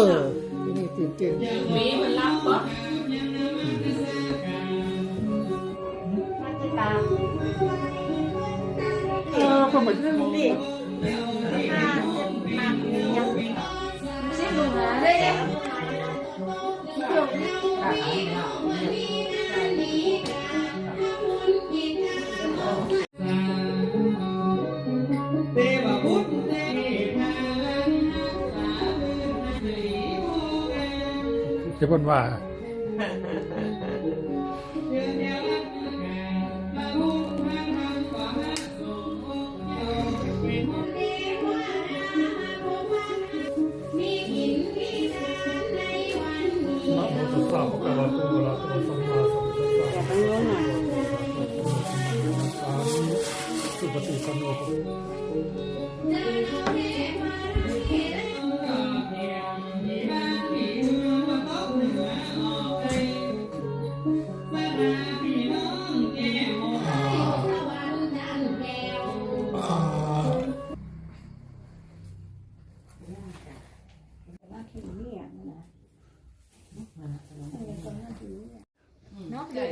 อนี่ตื่นเต้นหวีมันรับปะเออก็เหมือนดิห้า จะพูดว่านะโมตัสสะภะคะวะโตอะระหะโตสัมมาสัมพุ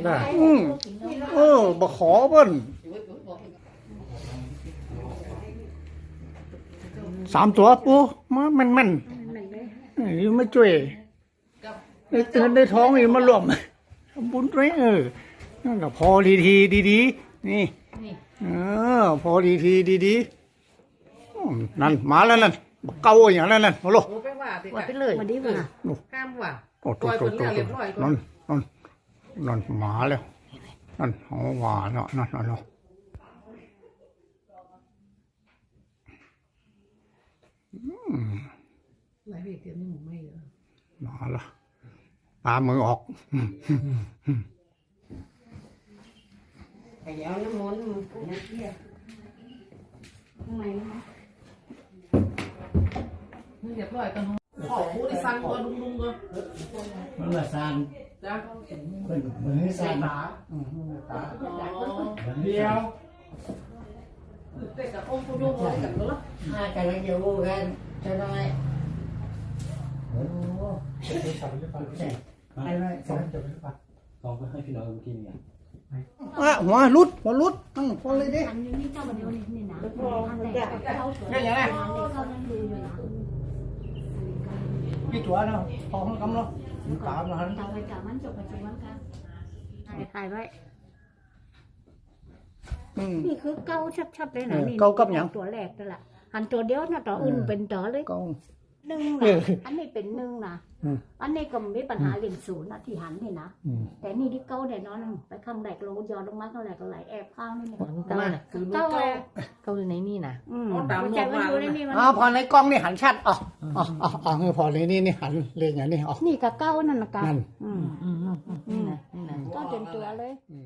ได้อืมเออบ่ขอเบิ้นสามตัวปูมามันมันอยู่มาช่วยได้เตือนได้ท้องอยู่มารวมทำบุญด้วยเออนั่นก็พอดีทีดีๆนี่ เออ พอดีทีดีๆอืมนั่นมาแล้วนั่น บักเก่าอย่างนั้นนั่นมาโลโอ้ไปว่าไปว่าไปเลยมาดีกว่าข้ามว่ะโอ้โตโตโตโตนั่นนั่นนั่นหมาแล้วนั่นหัวหวานเนาะนั่นนั่นเนาะหลายเวทีนี่หมูไม่เยอะหมาละตามือออกอืมไอ้เดี๋ยวน้ำมันมันกูนะเที่ยทำไมนะนี่ เรียบร้อยกันขอผู้ที่สั่งตัวลุงลุงก็มันละซานจ้าเป็นมือซานตาอืมตาเดียวเด็กกับองค์ผู้ยุ่งอะไรกันเนาะห้ากันแล้วอยู่กันจะน้อยโอ้เป็นสามจะไปใช่ไปเลยสามจะลองไปให้พี่น้องกินเนี่ยอะหัวรุดหัวรุดนั่นพอเลยดิอันนี้เจ้านเดียวนี่นี่นะอันแรเขาสวยนี่อย่างไรเขายังดูอยู่นะ พี่ตัวเนาะพอมันกำเนาะตามนะฮะเจ้าไปจับมันจบไปจบมันกันถ่ายไว้อืมนี่คือเก้าชัดๆเลยเอนะอนี่เก้ากับหยังตัวแรกนั่นแหละอันตัวเดียวนะตัวอื่นเป็นตัวเลยก็ หนึ่งเอนะออันนี้เป็นหนึ่งนะอืมอันนี้ก็มีปัญหาเรียนศูนย์นะที่หันนี่นะอืมแต่นี่ที่เก้าเด่นนอนไปข้างแรกลงย้อนลงมาข้างแรกก็ไหลแอบข้าวนี่เนี่ยเก้าน่ะคือลูกเก้าเก้าเก้าอยู่ในนี่นะอืมเอาตามใจมันอยู่ในนี่มันอ่าพอในกล้องนี่หันชัดอ๋ออ๋ออ๋ออ๋อพอในนี่นี่หันเรียกอย่างนี้อ๋อนี่กับเก้านั่นนะกันนั่นอืมอืมอืมอืมนี่นะนี่นะเก้าเต็มตัวเลยอืม